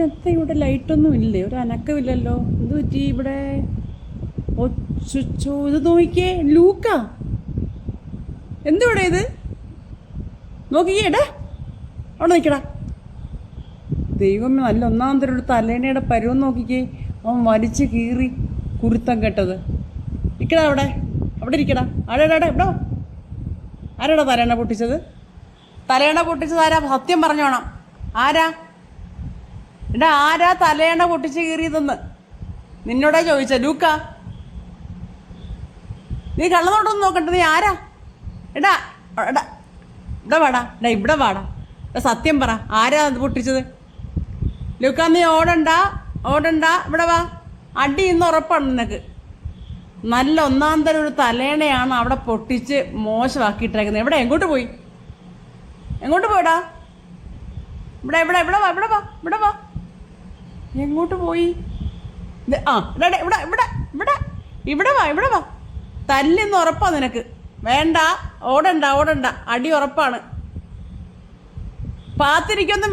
ഇതെന്താ ഇവിടെ ലൈറ്റൊന്നും ഇല്ലേ? ഒരു അനക്കമില്ലല്ലോ. എന്ത് പറ്റി ഇവിടെ? ഒച്ചോ ഇത് നോക്കിയേ ലൂക്ക. എന്തുവിടെ ഇത്? നോക്കിക്കേ എടാ. അവിടെ നിൽക്കടാ ദൈവം നല്ല ഒന്നാം തരം ഒരു തലേനയുടെ പരുവം നോക്കിക്കേ. അവൻ വലിച്ച് കീറി കുരുത്തം കെട്ടത്. ഇക്കടാ അവിടെ. അവിടെ ഇരിക്കടാ. ആടാടാ എവിടോ. ആരാടാ തലേണ പൊട്ടിച്ചത്? തലേണ പൊട്ടിച്ചത് ആരാ? സത്യം പറഞ്ഞോണം. ആരാ? എടാ ആരാ തലയണ പൊട്ടിച്ച് കീറിയതെന്ന്? നിന്നോടാ ചോദിച്ച ലൂക്ക. നീ കള്ളനോട്ടൊന്നും നോക്കണ്ട നീ ആരാ? എടാ എടാ ഇവിടെ വാടാ എടാ ഇവിടെ വാടാ. എടാ സത്യം പറ ആരാ അത് പൊട്ടിച്ചത്? ലൂക്ക നീ ഓടണ്ട ഓടണ്ട ഇവിടെ വാ. അടി ഇന്ന് ഉറപ്പാണ് നിനക്ക്. നല്ല ഒന്നാം തരം ഒരു തലേണയാണ് അവിടെ പൊട്ടിച്ച് മോശമാക്കിയിട്ടേക്കുന്നത്. എവിടെ? എങ്ങോട്ട് പോയി? എങ്ങോട്ട് പോയടാ? ഇവിടെ ഇവിടെ ഇവിടെ വാ ഇവിടെ വാ ഇവിടെ വാ. എങ്ങോട്ട് പോയി? ആ ഇവിടെ ഇവിടെ ഇവിടെ ഇവിടെ ഇവിടെ വാ ഇവിടെ വാ. തല്ലിന്ന് ഉറപ്പാ നിനക്ക്. വേണ്ട ഓടണ്ട ഓടണ്ട. അടി ഉറപ്പാണ്. പാത്തിരിക്കൊന്നും